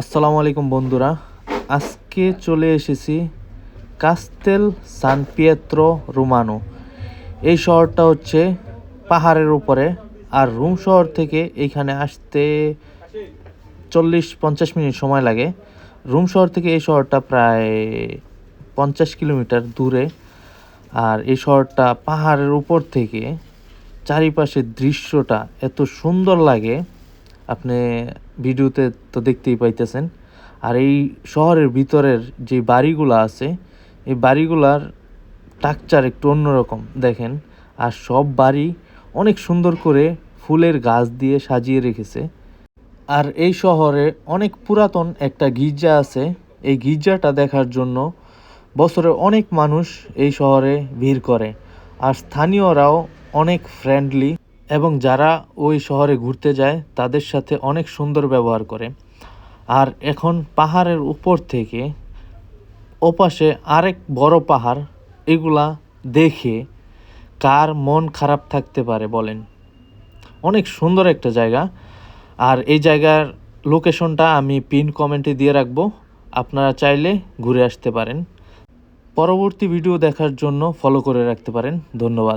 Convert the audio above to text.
আসসালামু আলাইকুম বন্ধুরা। আজকে চলে এসেছি কাস্তেল সান পিয়েত্রো রোমানো। এই শহরটা হচ্ছে পাহাড়ের উপরে আর রুম শহর থেকে এইখানে আসতে চল্লিশ পঞ্চাশ মিনিট সময় লাগে। রুম শহর থেকে এই শহরটা প্রায় পঞ্চাশ কিলোমিটার দূরে আর এই শহরটা পাহাড়ের উপর থেকে চারিপাশের দৃশ্যটা এত সুন্দর লাগে। আপনি ভিডিওতে তো দেখতেই পাইতেছেন। আর এই শহরের ভিতরের যে বাড়িগুলো আছে, এই বাড়িগুলার স্ট্রাকচার একটু অন্যরকম, দেখেন। আর সব বাড়ি অনেক সুন্দর করে ফুলের গাছ দিয়ে সাজিয়ে রেখেছে। আর এই শহরে অনেক পুরাতন একটা গির্জা আছে। এই গির্জাটা দেখার জন্য বছরে অনেক মানুষ এই শহরে ভিড় করে। আর স্থানীয়রাও অনেক ফ্রেন্ডলি এবং যারা ওই শহরে ঘুরতে যায়, তাদের সাথে অনেক সুন্দর ব্যবহার করে। আর এখন পাহাড়ের উপর থেকে ওপাশে আরেক বড় পাহাড়, এগুলা দেখে কার মন খারাপ থাকতে পারে বলেন। অনেক সুন্দর একটা জায়গা। আর এই জায়গার লোকেশনটা আমি পিন কমেন্টে দিয়ে রাখব। আপনারা চাইলে ঘুরে আসতে পারেন। পরবর্তী ভিডিও দেখার জন্য ফলো করে রাখতে পারেন। ধন্যবাদ।